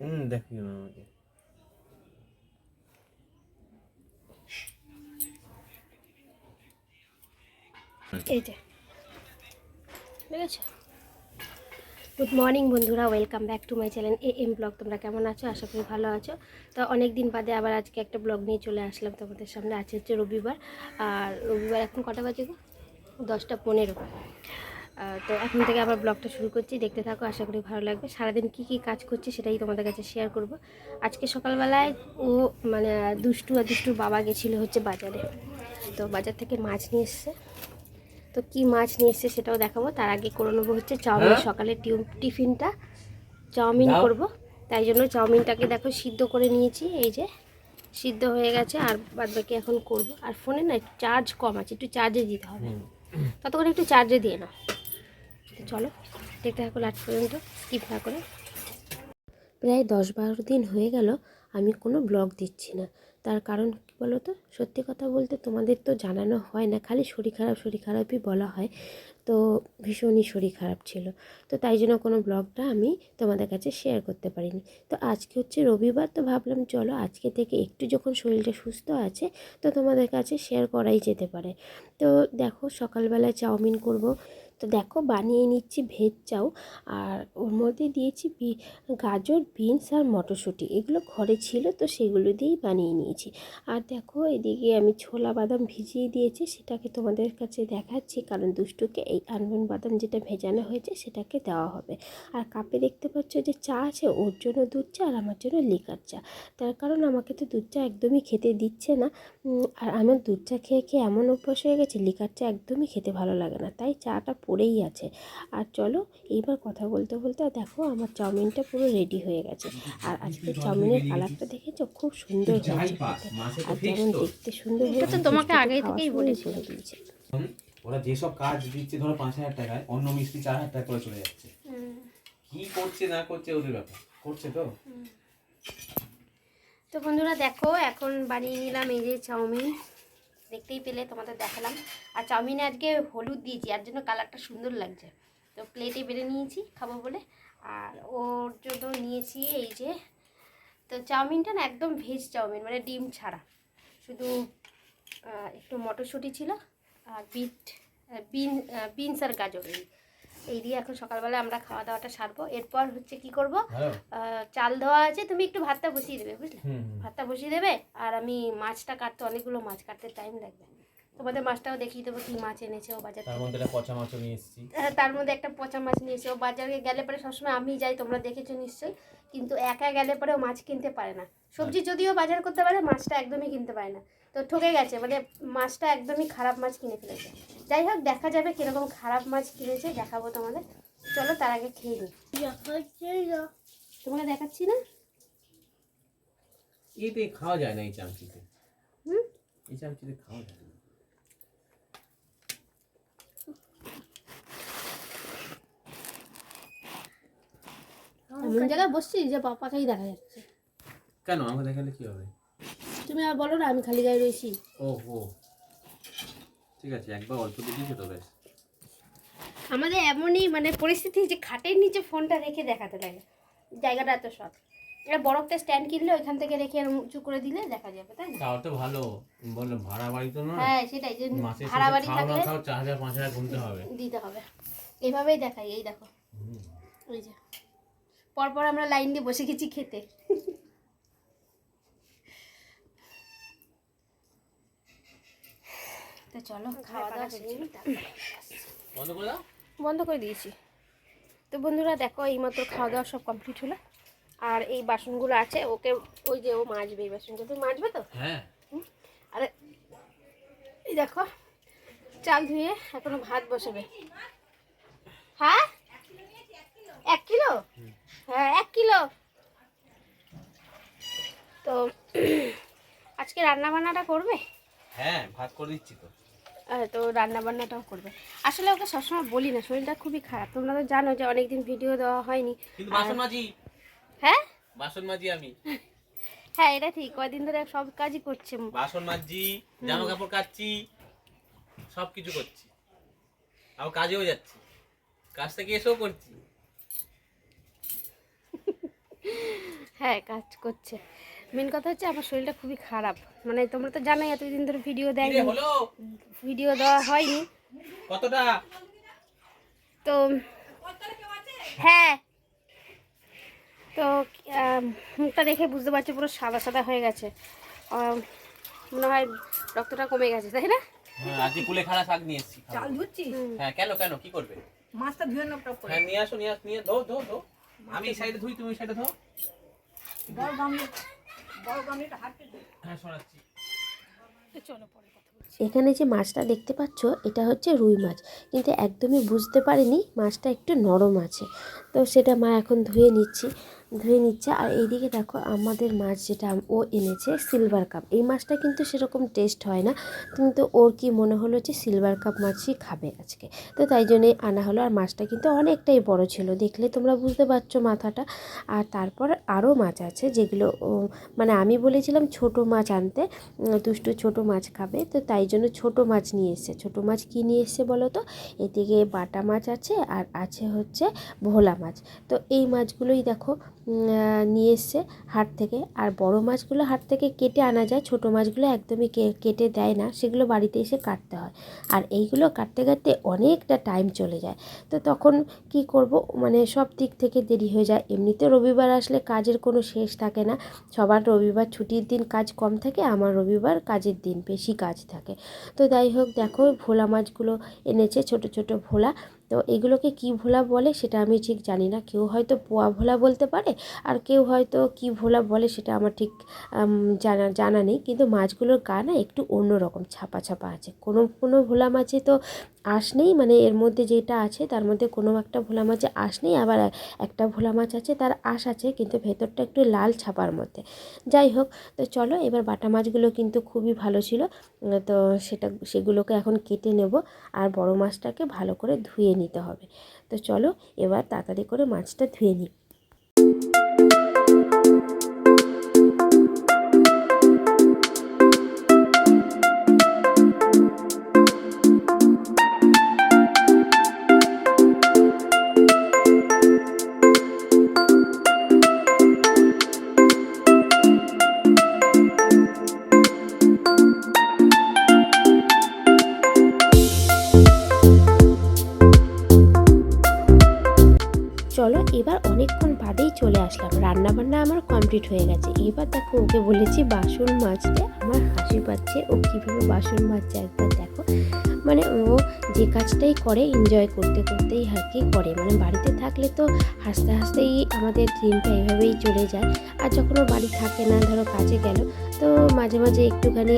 হুম না আমাকে যে দেখেছ গুড মর্নিং বন্ধুরা welcome back to my channel A M blog তোমরা কেমন আছো? আশা করি ভালো আছো। তো অনেক দিন বাদে আবার আজকে একটা ব্লগ নিয়ে চলে আসলাম তোমাদের সামনে। আছে হচ্ছে রবিবার। আর রবিবার এখন কটা বাজে গো? দশটা পনেরো। তো এখন থেকে আবার ব্লগটা শুরু করছি। দেখতে থাকো আশা করি ভালো লাগবে। সারাদিন কি কি কাজ করছি সেটাই তোমাদের কাছে শেয়ার করব। আজকে সকালবেলায় ও মানে দুষ্টু আর দুষ্টুর বাবা গেছিল হচ্ছে বাজারে। তো বাজার থেকে মাছ নিয়ে এসছে। তো কি মাছ নিয়ে এসছে সেটাও দেখাবো। তার আগে করে নেব হচ্ছে চাউমিন হ্যাঁ? সকালে টিউ- টিফিনটা। চাউমিন। করব। তাই জন্য চাউমিনটাকে দেখো সিদ্ধ করে নিয়েছি। এই যে সিদ্ধ হয়ে গেছে আর বাদ বাকি এখন করব। আর ফোনে না চার্জ কম আছে। একটু চার্জে দিতে হবে। ততক্ষণ একটু চার্জে দিয়ে নাও। তো চলো, দেখতে থাকো লাস্ট পর্যন্ত স্কিপ না করে। প্রায় দশ বারো দিন হয়ে গেল, আমি কোনো ব্লগ দিচ্ছি না। তার কারণ কী বলো তো সত্যি কথা বলতে তোমাদের তো জানানো হয় না, খালি শরীর খারাপ, শরীর খারাপই বলা হয়। তো ভীষণই শরীর খারাপ ছিল। তো তাই জন্য কোনো ব্লগটা আমি তোমাদের কাছে শেয়ার করতে পারিনি। তো আজকে হচ্ছে রবিবার, তো ভাবলাম চলো আজকে থেকে একটু যখন শরীরটা সুস্থ আছে, তো তোমাদের কাছে শেয়ার করাই যেতে পারে। তো দেখো সকালবেলা চাউমিন করব তো দেখো বানিয়ে নিচ্ছি ভেজ চাউ আর ওর মধ্যে দিয়েছি গাজর, বিনস আর মটরশুঁটি। এগুলো ঘরে ছিল তো সেগুলো দিয়েই বানিয়ে নিয়েছি। আর দেখো এদিকে আমি ছোলা বাদাম ভিজিয়ে দিয়েছি, সেটাকে তোমাদের কাছে দেখাচ্ছি। কারণ দুষ্টুকে এই আনমন বাদাম যেটা ভেজানো হয়েছে সেটাকে দেওয়া হবে। আর কাপে দেখতে পাচ্ছ যে চা আছে, ওর জন্য দুধ চা আর আমার জন্য লিকার চা। তার কারণ আমাকে তো দুধ চা একদমই খেতে দিচ্ছে না। আর আমার দুধ চা খেয়ে খেয়ে এমন অভ্যাস হয়ে গেছে, লিকার চা একদমই খেতে ভালো লাগে না। তাই চাটা পড়েই আছে। আর চলো এইবার কথা বলতে বলতে দেখো আমার চাউমিনটা পুরো রেডি হয়ে গেছে। আর আজকে চাউমিনের কালারটা দেখেছ? খুব সুন্দর হয়েছে। আর যেমন দেখতে সুন্দর এটা তো হয়েছে তোমাকে আগে থেকেই। বলে দিয়েছে। হুম, ওরা যেসব কাজ দিচ্ছে ধরো পাঁচ হাজার টাকায় অন্য মিস্ত্রি চার হাজার টাকা করে চলে যাচ্ছে। কি করছে না করছে ওদের ব্যাপার। করছে তো? তো বন্ধুরা দেখো এখন বানিয়ে নিলাম এই যে চাউমিন। দেখতেই পেলে, তোমাদের দেখালাম। আর চাউমিনে আজকে হলুদ দিয়েছি, আর জন্য কালারটা সুন্দর লাগছে। তো প্লেটে বেড়ে নিয়েছি, খাব বলে। আর ওর জন্য নিয়েছি এই যে, তো চাউমিনটা না একদম ভেজ চাউমিন মানে ডিম ছাড়া। শুধু একটু মটরশুঁটি ছিল, আর বিট বিন বিনস আর গাজর। এই এই দিয়ে এখন সকালবেলা আমরা খাওয়া দাওয়াটা সারবো। এরপর হচ্ছে কি করব? আহ, চাল ধোয়া আছে। তুমি একটু ভাতটা বসিয়ে দেবে বুঝলে। ভাতটা বসিয়ে দেবে আর আমি মাছটা কাটতে অনেকগুলো মাছ কাটতে টাইম লাগবে। তোমাদের মাছটাও দেখিয়ে দেবো কি মাছ এনেছে ও বাজার তার মধ্যে একটা পচা মাছও নিয়ে এসেছি। আহ, তার মধ্যে একটা পচা মাছ নিয়ে এসে ও বাজারে গেলে পরে সবসময় আমি যাই তোমরা দেখেছ নিশ্চয়ই। কিন্তু একা গেলে পরে ও মাছ কিনতে পারে না। সবজি যদিও বাজার করতে পারে মাছটা একদমই কিনতে পারে না। তো ঠকে গেছে মানে মাছটা একদমই খারাপ মাছ কিনে ফেলেছে। যাই হোক দেখা যাবে কীরকম খারাপ মাছ কিনেছে দেখাবো তোমাদের। চলো তার আগে খেয়ে নিই তোমাকে দেখাচ্ছি না? এতে খাওয়া যায় না এই চামচিতে। হুম? এই চামচিতে খাওয়া যায় না। এমন জায়গায় বসছি যে পাপাকেই দেখা যাচ্ছে। কেন? আমাকে দেখালে কি হবে? তুমি আর বলো না আমি খালি গায়ে রয়েছি। ও ঠিক আছে একবার অল্প দিকেই তো বেশ আমাদের এমনই মানে পরিস্থিতি যে খাটের নিচে ফোনটা রেখে দেখাতে লাগে। জায়গাটা এত শর্ট এটা বরফটা স্ট্যান্ড কিনলে ওইখান থেকে রেখে এরম উঁচু করে দিলে দেখা যাবে তাই না? তাও তো ভালো। বলল ভাড়া বাড়ি তো নয়। হ্যাঁ সেটাই যে মাসে ভাড়া বাড়ি থাকলে চার হাজার পাঁচ গুনতে হবে। দিতে হবে। এইভাবেই দেখাই এই দেখো। ওই যে। পরপর আমরা লাইন দিয়ে বসে গেছি খেতে। তো চলো খাওয়া দাওয়া করে দাও। বন্ধ করে দিয়েছি। তো বন্ধুরা দেখো এইমাত্র খাওয়া দাওয়া সব কমপ্লিট হলো। আর এই বাসনগুলো আছে ওকে ওই যে ও মাজবে এই বাসনগুলো। তুমি মাজবে তো? হ্যাঁ। আরে এই দেখো চাল ধুয়ে এখনও ভাত বসাবে। হ্যাঁ? এক কিলো? হ্যাঁ এক কিলো। তো আজকে রান্না বান্নাটা করবে? হ্যাঁ ভাত করে দিচ্ছি তো। তো রান্না বান্নাটাও করবে। আসলে ওকে সবসময় বলি না শরীরটা খুবই খারাপ। তোমরা তো জানো যে অনেকদিন ভিডিও দেওয়া হয়নি। কিন্তু বাসন মাজি। হ্যাঁ? বাসন মাজি আমি। হ্যাঁ এটা ঠিক। কয়দিন ধরে সব কাজই করছে বাসন মাজছি জামা কাপড় কাচ্ছি সব কিছু করছি। আবার কাজেও যাচ্ছি। কাজ থেকে এসেও করছি। হ্যাঁ কাজ করছে। মেন কথা হচ্ছে আমার শরীরটা খুবই খারাপ। মানে তোমরা তো জানোই এতদিন ধরে ভিডিও দেয়নি। ভিডিও দেওয়া হয়নি। কতটা? তো হ্যাঁ। তো মুখটা দেখে বুঝতে পারছি পুরো সাদা সাদা হয়ে গেছে। মনে হয় রক্তটা কমে গেছে তাই না? হ্যাঁ আজকে কুলে খাড়া শাক নিয়ে এসেছি। চাল ধুচ্ছিস? হুম। হ্যাঁ কেন কেন কি করবে? মাছটা ধুয়ে নাও টপ করে। হ্যাঁ নিয়ে আসো নিয়ে আসো নিয়ে ধো ধো ধো। আমি এই সাইডে ধুই তুমি সাইডে ধো। বড় গামলি বড় গামলিটা হাতে দে হ্যাঁ সরাচ্ছি চলো পরে এখানে যে মাছটা দেখতে পাচ্ছ এটা হচ্ছে রুই মাছ। কিন্তু একদমই বুঝতে পারিনি মাছটা একটু নরম আছে। তো সেটা মা এখন ধুয়ে নিচ্ছি। ধুয়ে নিচ্ছে। আর এইদিকে দেখো আমাদের মাছ যেটা ও এনেছে সিলভার কাপ এই মাছটা কিন্তু সেরকম টেস্ট হয় না, কিন্তু ওর কি মনে হলো যে সিলভার কাপ মাছই খাবে আজকে। তো তাই জন্যে আনা হলো। আর মাছটা কিন্তু অনেকটাই বড় ছিল, দেখলে তোমরা বুঝতে পারছ মাথাটা। আর তারপর আরও মাছ আছে যেগুলো মানে আমি বলেছিলাম ছোট মাছ আনতে দুষ্টু ছোট মাছ খাবে। তো তাই জন্য ছোট মাছ নিয়ে এসছে। ছোট মাছ কী নিয়ে এসছে বলো তো? এদিকে বাটা মাছ আছে আর আছে হচ্ছে ভোলা মাছ। তো এই মাছগুলোই দেখো নিয়ে এসছে হাট থেকে। আর বড় মাছগুলো হাট থেকে কেটে আনা যায়, ছোট মাছগুলো একদমই কেটে দেয় না, সেগুলো বাড়িতে এসে কাটতে হয়। আর এইগুলো কাটতে কাটতে অনেকটা টাইম চলে যায়। তো তখন কি করব? মানে সব দিক থেকে দেরি হয়ে যায়। এমনিতে রবিবার আসলে কাজের কোনো শেষ থাকে না। সবার রবিবার ছুটির দিন কাজ কম থাকে, আমার রবিবার কাজের দিন বেশি কাজ থাকে। তো যাই হোক, দেখো ভোলা মাছগুলো এনেছে, ছোট ছোট ভোলা। তো এগুলোকে কি ভোলা বলে সেটা আমি ঠিক জানি না। কেউ হয়তো পোয়া ভোলা বলতে পারে আর কেউ হয়তো কি ভোলা বলে সেটা আমার ঠিক জানা জানা নেই। কিন্তু মাছগুলোর গা না একটু অন্যরকম, ছাপা ছাপা আছে। কোনো কোনো ভোলা মাছে তো আঁশ নেই মানে এর মধ্যে যেটা আছে তার মধ্যে কোনো একটা ভোলা মাছে আঁশ নেই আবার একটা ভোলা মাছ আছে তার আঁশ আছে, কিন্তু ভেতরটা একটু লাল ছাপার মধ্যে। যাই হোক, তো চলো এবার বাটা মাছগুলো কিন্তু খুবই ভালো ছিল। তো সেটা, সেগুলোকে এখন কেটে নেব আর বড় মাছটাকে ভালো করে ধুয়ে নিতে হবে। তো চলো এবার তাড়াতাড়ি করে মাছটা ধুয়ে নিই। কমপ্লিট হয়ে গেছে। এবার দেখো, ওকে বলেছি বাসন মাজতে আমার হাসি পাচ্ছে। ও কীভাবে বাসন মাজছে একবার দেখো। মানে ও যে কাজটাই করে এনজয় করতে করতেই আর কি করে। মানে বাড়িতে থাকলে তো হাসতে হাসতেই আমাদের দিনটা এভাবেই চলে যায়। আর যখন ও বাড়ি থাকে না, ধরো কাজে গেল, তো মাঝে মাঝে একটুখানি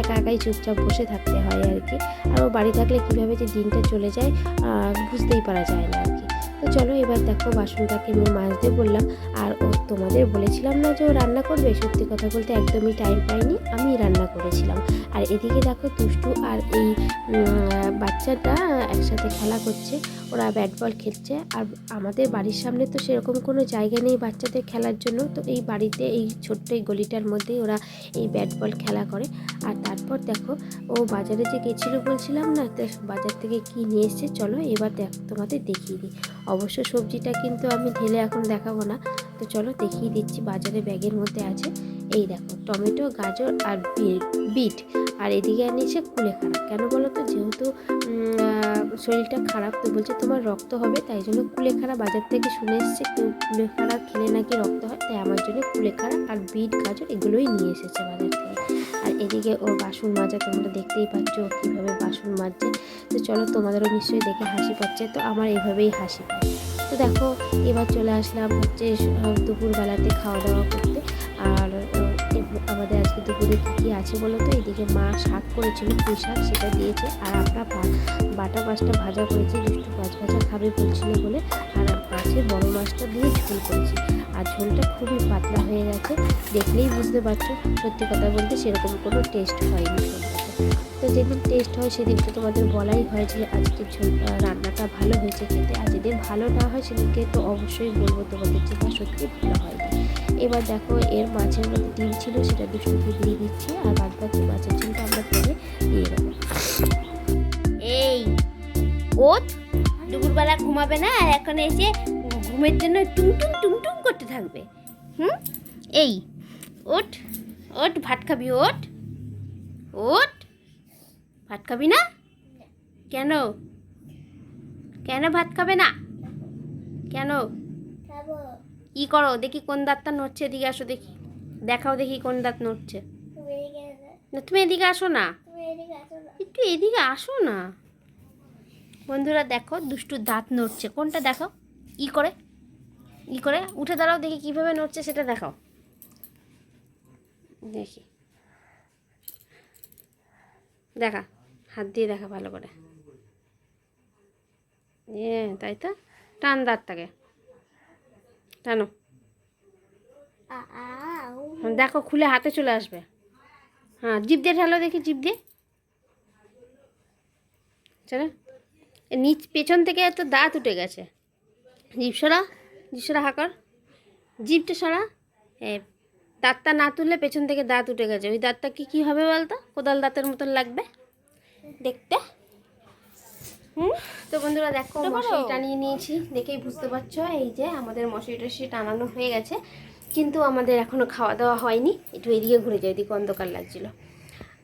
একা একাই চুপচাপ বসে থাকতে হয় আর কি। আর ও বাড়ি থাকলে কীভাবে যে দিনটা চলে যায় বুঝতেই পারা যায় না চলো এবার দেখো বাসনটাকে আমি মাজতে বললাম। আর ও তোমাদের বলেছিলাম না যে ও রান্না করবে? সত্যি কথা বলতে একদমই টাইম পাইনি, আমি রান্না করেছিলাম। আর এদিকে দেখো দুষ্টু আর এই বাচ্চাটা একসাথে খেলা করছে, ওরা ব্যাট বল খেলছে। আর আমাদের বাড়ির সামনে তো সেরকম কোনো জায়গা নেই বাচ্চাদের খেলার জন্য, তো এই বাড়িতে এই ছোট্ট এই গলিটার মধ্যেই ওরা এই ব্যাট বল খেলা করে। আর তারপর দেখো, ও বাজারে যে গেছিল বলছিলাম না বাজার থেকে কি নিয়ে এসছে? চলো এবার দেখ, তোমাদের দেখিয়ে দিই। অবশ্য সবজিটা কিন্তু আমি ঢেলে এখন দেখাবো না। তো চলো দেখিয়ে দিচ্ছি বাজারে ব্যাগের মধ্যে আছে। এই দেখো, টমেটো, গাজর আর বিট। আর এদিকে আনিয়েছে কুলেখাড়া কেন বলো তো যেহেতু শরীরটা খারাপ, তো বলছে তোমার রক্ত হবে, তাই জন্য কুলেখাড়া বাজার থেকে শুনে এসছে কেউ কুলেখাড়া খেলে নাকি রক্ত হয়, তাই আমার জন্য কুলেখাড়া আর বিট, গাজর এগুলোই নিয়ে এসেছে বাজার থেকে। আর এদিকে ওর বাসন মাজা, তোমরা দেখতেই পাচ্ছ ও কীভাবে বাসন মাজছে। তো চলো তোমাদেরও নিশ্চয়ই দেখে হাসি পাচ্ছে। তো আমার এইভাবেই হাসি পায়। তো দেখো, এবার চলে আসলাম হচ্ছে দুপুরবেলাতে খাওয়া দাওয়া করতে। আর আমাদের আজকে দুপুরে কী কী আছে বলো তো? এদিকে মা শাক করেছিল, পুঁই শাক সেটা দিয়েছে। আর আমরা বাটা মাছটা ভাজা করেছি দুষ্টু মাছ ভাজা খাবে বলছিল বলে। আর মাছের বড় মাছটা দিয়ে ঝোল করেছি। আর ঝোলটা খুবই পাতলা হয়ে গেছে, দেখলেই বুঝতে পারছ। সত্যি কথা বলতে সেরকম কোনো টেস্ট হয়নি। তো যেদিন টেস্ট হয়, সেদিন তো তোমাদের বলাই হয় যে আজকে রান্নাটা ভালো হয়েছে। খেতে আর যেদিন ভালো না হয়, সেদিনকে তো অবশ্যই বলব তোমাদের যে না, সত্যি ভালো হয় এবার দেখো, এর মাছের মধ্যে ডিম ছিল, সেটা দুষ্টুকে দিয়ে দিচ্ছি, আর বাদ বাকি মাছের ঝোলটা আমরা করে দিয়ে দেবো এই ওত দুপুরবেলা ঘুমাবে না, আর এখন এসে ঘুমের জন্য টুং টুং টুং টুং করতে থাকবে। হুম? এই ওট ওট ভাত খাবি ওট ওট ভাত খাবি না? কেন? কেন ভাত খাবে না? কেন? ই করো? দেখি কোন দাঁতটা নড়ছে এদিকে আসো দেখি। দেখাও দেখি কোন দাঁত নড়ছে। না তুমি এদিকে আসো না। একটু এদিকে আসো না। বন্ধুরা দেখো দুষ্টুর দাঁত নড়ছে। কোনটা দেখো ই করে। ই করে। উঠে দাঁড়াও দেখি কীভাবে নড়ছে সেটা দেখাও। দেখি। দেখা। হাত দিয়ে দেখা ভালো করে। এ, তাই তো? টান দাঁতটাকে টানো। দেখো, খুলে হাতে চলে আসবে। হ্যাঁ জিপ দিয়ে ঢালো দেখি জিপ দিয়ে। চলো। নিচ পেছন থেকে এত দাঁত উঠে গেছে। জিপ সরা জিপ সরা হাকর জিপটা সরা। দাঁতটা না তুললে পেছন থেকে দাঁত উঠে গেছে। ওই দাঁতটা কি, কী হবে বলতো? কোদাল দাঁতের মতন লাগবে। দেখতে? হুম? তো বন্ধুরা দেখো মশারি টানিয়ে নিয়েছি দেখেই বুঝতে পারছ এই যে আমাদের মশারি টশারি টানানো হয়ে গেছে কিন্তু আমাদের এখনও খাওয়া দাওয়া হয়নি একটু এদিকে ঘুরে যায় এদিকে অন্ধকার লাগছিল।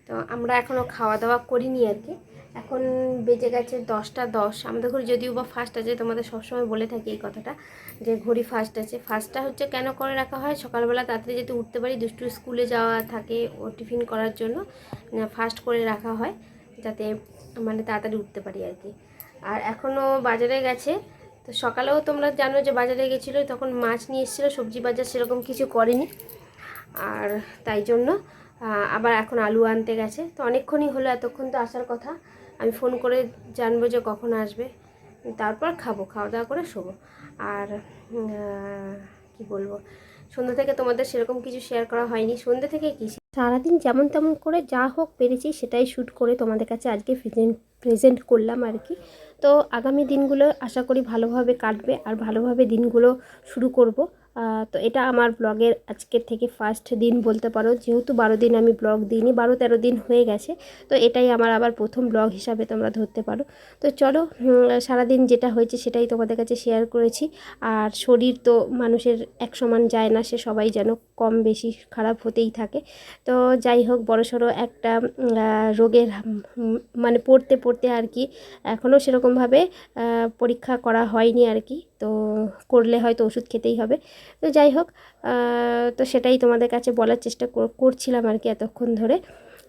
তো আমরা এখনও খাওয়া দাওয়া করিনি আর কি। এখন বেজে গেছে দশটা দশ। আমাদের ঘড়ি যদিও বা ফার্স্ট আছে তোমাদের সবসময় বলে থাকি এই কথাটা যে ঘড়ি ফার্স্ট আছে। ফার্স্টটা হচ্ছে কেন করে রাখা হয়? সকালবেলা তাড়াতাড়ি যাতে উঠতে পারি দুষ্টু স্কুলে যাওয়া থাকে ও টিফিন করার জন্য ফার্স্ট করে রাখা হয়। যাতে মানে তাড়াতাড়ি উঠতে পারি আর কি। আর এখনও বাজারে গেছে, তো সকালেও তোমরা জানো যে বাজারে গেছিল, তখন মাছ নিয়ে এসেছিল, সবজি বাজার সেরকম কিছু করেনি। আর তাই জন্য আবার এখন আলু আনতে গেছে। তো অনেকক্ষণই হলো, এতক্ষণ তো আসার কথা। আমি ফোন করে জানব যে কখন আসবে। তারপর খাব, খাওয়া দাওয়া করে শোবো। আর কি বলব? সন্ধ্যা থেকে তোমাদের সেরকম কিছু শেয়ার করা হয়নি। সন্ধ্যা থেকে কি? সারাদিন যেমন তেমন করে যা হোক পেরেছি, সেটাই শ্যুট করে তোমাদের কাছে আজকে প্রেজেন্ট প্রেজেন্ট করলাম আর কি। তো আগামী দিনগুলো আশা করি ভালোভাবে কাটবে আর ভালোভাবে দিনগুলো শুরু করব। তো এটা আমার ব্লগের আজকের থেকে ফার্স্ট দিন বলতে পারো। যেহেতু বারো দিন আমি ব্লগ দিইনি, বারো তেরো দিন হয়ে গেছে। তো এটাই আমার আবার প্রথম ব্লগ হিসাবে তোমরা ধরতে পারো। তো চলো সারাদিন যেটা হয়েছে সেটাই তোমাদের কাছে শেয়ার করেছি। আর শরীর তো মানুষের এক সমান যায় না, সে সবাই যেন কম বেশি খারাপ হতেই থাকে। তো যাই হোক, বড়সড় একটা রোগের মানে পড়তে পড়তে আর কি এখনও সেরকমভাবে পরীক্ষা করা হয়নি আর কি। তো করলে হয়তো ওষুধ খেতেই হবে। তো যাই হোক তো সেটাই তোমাদের কাছে বলার চেষ্টা কর- করছিলাম আর কি এতক্ষণ ধরে।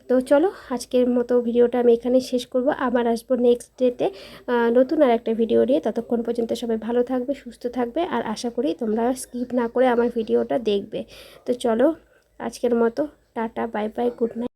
তো চলো, আজকের মতো ভিডিওটা আমি এখানেই শেষ করব। আবার আসব নেক্সট ডেতে নতুন আর একটা ভিডিও নিয়ে। ততক্ষণ পর্যন্ত সবাই ভালো থাকবে, সুস্থ থাকবে। আর আশা করি তোমরা স্কিপ না করে আমার ভিডিওটা দেখবে। তো চলো, আজকের মতো, tata bye bye good night